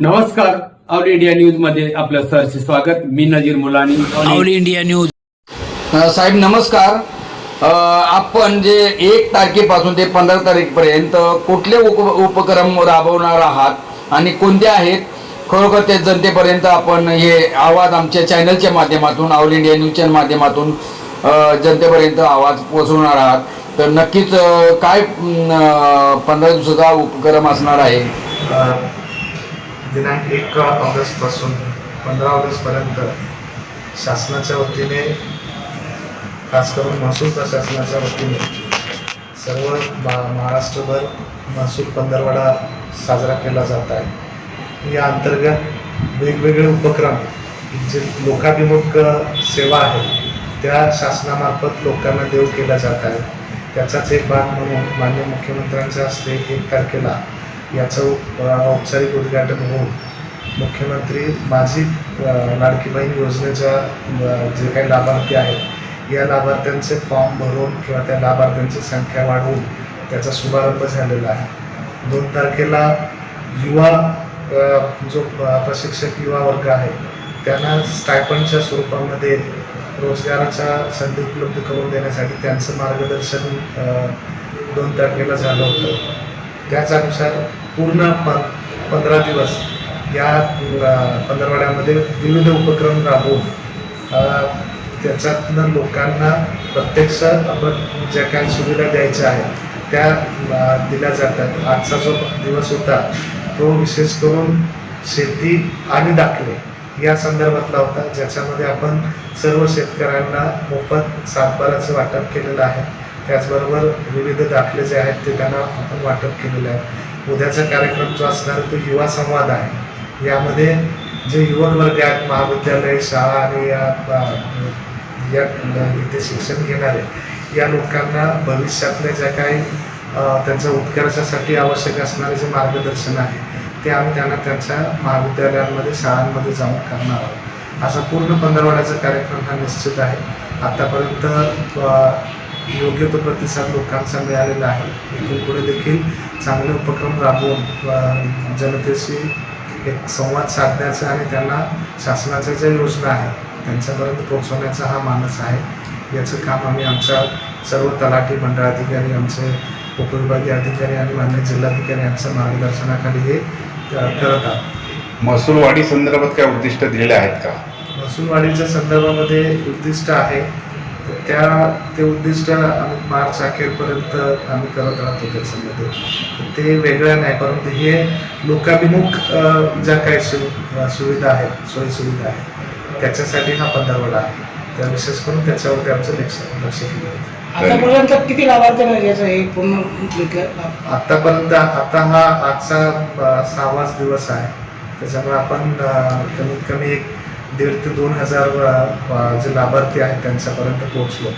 नमस्कार. All India न्यूजमध्ये आपलं सरचे स्वागत. मी Nazir Mulani. All India news. साहेब नमस्कार. आपण जे एक तारखेपासून ते पंधरा तारीखपर्यंत कुठले उप उपक्रम राबवणार आहात आणि कोणते आहेत खरोखर ते जनतेपर्यंत आपण हे आवाज आमच्या चॅनलच्या माध्यमातून ऑल इंडिया न्यूजच्या माध्यमातून जनतेपर्यंत आवाज पोहोचवणार आहात. तर नक्कीच काय पंधरा दिवसाचा उपक्रम असणार आहे? दिनांक एक ऑगस्टपासून पंधरा ऑगस्टपर्यंत शासनाच्या वतीने खास करून महसूल प्रशासनाच्या वतीने सर्व महा महाराष्ट्रभर महसूल पंधरवडा साजरा केला जात आहे. या अंतर्गत वेगवेगळे उपक्रम जे लोकाभिमुख सेवा आहेत त्या शासनामार्फत लोकांना देऊ केल्या जात आहेत. त्याचाच एक भाग म्हणून माननीय मुख्यमंत्र्यांच्या हस्ते एक तारखेला याचं औपचारिक उद्घाटन होऊन मुख्यमंत्री माझी लाडकी बहीण योजनेच्या जे काही लाभार्थी आहेत या लाभार्थ्यांचे फॉर्म भरून किंवा त्या लाभार्थ्यांची संख्या वाढवून त्याचा शुभारंभ झालेला आहे. दोन तारखेला युवा जो प्रशिक्षक युवा वर्ग आहे त्यांना स्टायपंडच्या स्वरूपामध्ये रोजगाराच्या संधी उपलब्ध करून देण्यासाठी त्यांचं मार्गदर्शन दोन तारखेला झालं होतं. त्याच अनुसार पूर्ण प पंधरा दिवस या अ, पंधरवड्यामध्ये विविध उपक्रम राबवून त्याच्यातनं लोकांना प्रत्यक्ष आपण ज्या काही सुविधा द्यायच्या आहेत त्या दिल्या जातात. आजचा जो दिवस होता तो विशेष करून शेती आणि दाखले या संदर्भातला होता ज्याच्यामध्ये आपण सर्व शेतकऱ्यांना मोफत सातबाराचं वाटप केलेलं आहे. त्याचबरोबर विविध दाखले जे आहेत ते त्यांना आपण वाटप केलेले आहे. उद्याचा कार्यक्रम जो असणार तो युवा संवाद आहे. यामध्ये जे युवक वर्ग आहेत महाविद्यालय शाळा आणि या या इथे शिक्षण घेणारे या लोकांना भविष्यातल्या ज्या काही त्यांच्या उत्कर्षासाठी आवश्यक असणारे जे मार्गदर्शन आहे ते आम्ही त्यांना त्यांच्या महाविद्यालयांमध्ये शाळांमध्ये जाऊन करणार आहोत. असा पूर्ण पंधरवड्याचा कार्यक्रम हा निश्चित आहे. आतापर्यंत योग्य तो प्रतिसाद लोकांचा मिळालेला आहे. इथून पुढे देखील चांगले उपक्रम राबवून जनतेशी एक संवाद साधण्याचा आणि त्यांना शासनाच्या ज्या योजना आहेत त्यांच्यापर्यंत पोहोचवण्याचा हा मानस आहे. याचं काम आम्ही आमच्या सर्व तलाठी मंडळाधिकारी आमचे उपविभागीय अधिकारी आणि मान्य जिल्हाधिकारी यांच्या मार्गदर्शनाखाली हे करत आहोत. महसूल वाढी संदर्भात काय उद्दिष्ट दिलेले आहेत का? महसूलवाढीच्या संदर्भामध्ये उद्दिष्ट आहे त्या ते उद्दिष्ट आम्ही मार्च अखेरपर्यंत आम्ही करत राहतो त्याच्यामध्ये. ते वेगळं नाही परंतु हे लोकाभिमुख ज्या काही सुविधा आहेत सोयीसुविधा आहेत त्याच्यासाठी हा पंधरवडा आहे. त्या विशेष करून त्याच्यावरती आमचं लक्ष लक्ष केलं होतं आतापर्यंत किती हे पूर्ण आतापर्यंत आता हा आजचा सहावाच दिवस आहे. त्याच्यामुळे आपण कमीत कमी एक दीड ते दोन हजार जे लाभार्थी आहेत त्यांच्यापर्यंत पोहोचलो.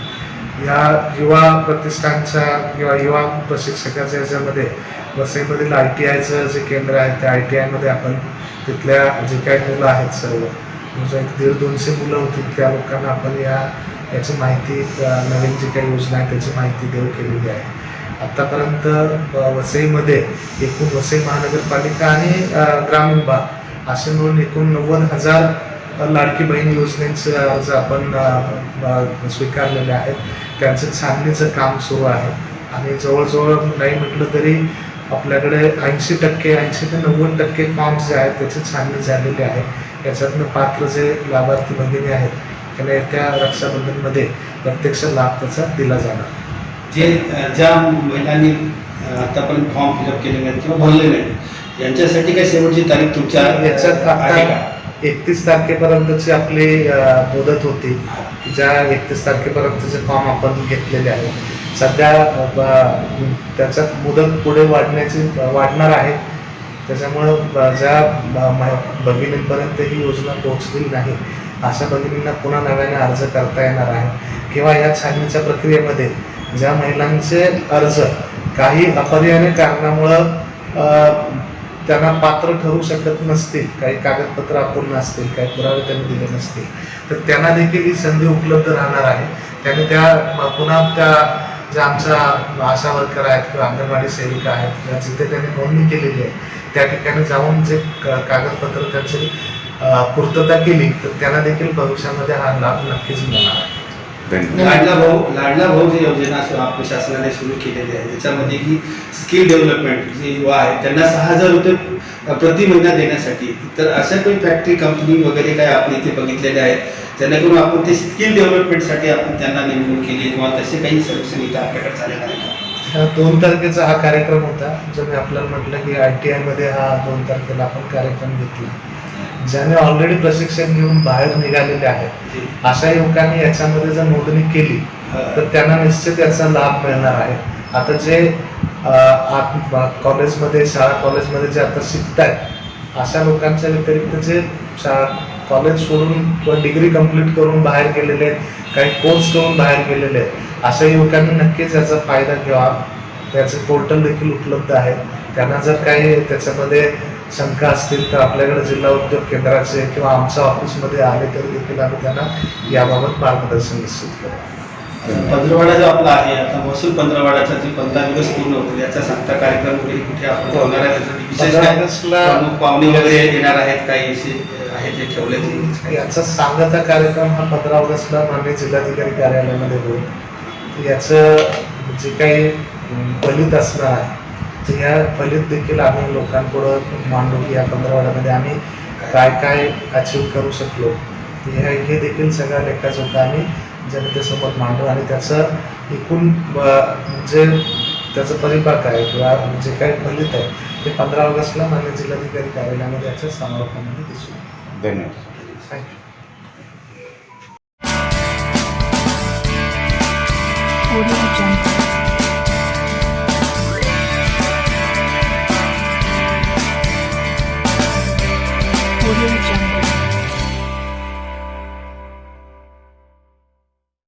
या युवा प्रतिष्ठानच्या किंवा युवा प्रशिक्षकाच्या याच्यामध्ये वसईमधील आय टी आयचं जे केंद्र आहे त्या आय टी आयमध्ये आपण तिथल्या जे काही मुलं आहेत सर्व म्हणजे एक दीड दोनशे मुलं होती त्या लोकांना आपण या याची माहिती नवीन जी काही योजना आहे त्याची माहिती देऊ केलेली आहे. आत्तापर्यंत वसईमध्ये एकूण वसई महानगरपालिका आणि ग्रामीण भाग असे मिळून एकूण नव्वद हजार लाडकी बहीण योजनेचे अर्ज आपण स्वीकारलेले आहेत. त्यांचं छाननीचं काम सुरू आहे. आणि जवळजवळ नाही म्हटलं तरी आपल्याकडे ऐंशी टक्के ऐंशी ते नव्वद टक्के फॉर्म्स जे आहेत त्याची छाननी झालेली आहे. याच्यातनं पात्र जे लाभार्थी भगिनी आहेत त्यांना येत्या रक्षाबंधनमध्ये प्रत्यक्ष लाभ त्याचा दिला जाणार. जे ज्या महिलांनी आतापर्यंत फॉर्म फिलअप केले नाहीत किंवा भरले नाहीत यांच्यासाठी काय शेवटची तारीख तुमच्या याच्यात आहे का? आता एकतीस तारखेपर्यंतची आपली मुदत होती. ज्या एकतीस तारखेपर्यंतचे फॉर्म आपण घेतलेले आहेत. सध्या त्याच्यात मुदत पुढे वाढण्याची वाढणार आहे. त्याच्यामुळं ज्या ब- भगिनींपर्यंत ही योजना पोहोचली नाही अशा भगिनींना पुन्हा नव्याने अर्ज करता येणार आहे. किंवा या छाननीच्या प्रक्रियेमध्ये ज्या महिलांचे अर्ज काही अपरिहार्य कारणामुळं त्यांना पात्र ठरू शकत नसतील काही कागदपत्र अपूर्ण असतील काही पुरावे त्यांनी दिले नसतील तर त्यांना देखील ही संधी उपलब्ध राहणार आहे. त्याने त्या पुन्हा त्या ज्या आमच्या आशा वर्कर आहेत किंवा अंगणवाडी सेविका आहेत किंवा जिथे त्यांनी नोंदणी केलेली आहे त्या ठिकाणी जाऊन जे कागदपत्र त्यांची पूर्तता केली तर त्यांना देखील भविष्यामध्ये हा लाभ नक्कीच मिळणार आहे. लाडला भाऊ लाडला भाऊ जी योजना सु- आपल्या शासनाने सुरू केलेली आहे त्याच्यामध्ये की स्किल डेव्हलपमेंट जे युवा आहेत त्यांना सहा हजार रुपये प्रति महिना देण्यासाठी. तर अशा काही फॅक्टरी कंपनी वगैरे काय आपण इथे बघितलेले आहेत जेणेकरून आपण ते स्किल डेव्हलपमेंटसाठी आपण त्यांना नेमणूक केली किंवा तसे काही सर्व्हिसिंग इथं आपल्याकडे झालेलं आहे दोन तारखेचा हा कार्यक्रम होता जो मी आपल्याला म्हटलं की आय टी आयमध्ये हा दोन तारखेला आपण कार्यक्रम घेतला. ज्याने ऑलरेडी प्रशिक्षण घेऊन बाहेर निघालेले आहेत. अशा युवकांनी याच्यामध्ये जर नोंदणी केली तर त्यांना निश्चित याचा लाभ मिळणार आहे. आता जे कॉलेजमध्ये शाळा कॉलेजमध्ये जे आता शिकत आहेत अशा लोकांच्या व्यतिरिक्त जे शाळा कॉलेज सोडून किंवा डिग्री कंप्लीट करून बाहेर गेलेले आहेत काही कोर्स करून बाहेर गेलेले आहेत अशा युवकांनी नक्कीच याचा फायदा घ्यावा. त्याचे पोर्टल देखील उपलब्ध आहे. त्यांना जर काही त्याच्यामध्ये शंका असतील तर आपल्याकडे जिल्हा उद्योग केंद्राचे किंवा आमच्या ऑफिसमध्ये आले तर देखील आम्ही त्यांना याबाबत मार्गदर्शन निश्चित करू. पंधरवाडा जो आपला आहे आता महसूल पंधरवाडाचा जे पंधरा दिवस पूर्ण होतील याचा सांगता कार्यक्रम वगैरे कुठे आपण ठेवणार आहे? त्यासाठी विशेष प्रमुख पाहुणे वगैरे येणार आहेत काही असे आहे ते ठेवले याचा सांगता कार्यक्रम हा पंधरा ऑगस्टला माननीय जिल्हाधिकारी कार्यालयामध्ये होईल. याचं जे काही अं, फलित असणार आहे तर या फलित देखील आम्ही लोकांपुढं मांडू की या पंधरवाड्यामध्ये आम्ही काय काय अचीव करू शकलो हे हे देखील सगळ्या लेखाजोखा आम्ही जनतेसमोर मांडू आणि त्याचं एकूण जे त्याचं परिपाक आहे किंवा जे काही फलित आहे ते पंधरा ऑगस्टला मान्य जिल्हाधिकारी कार्यालयामध्ये याच्या समारोपामध्ये दिसू धन्यवाद थँक्यू. Audio Jungle.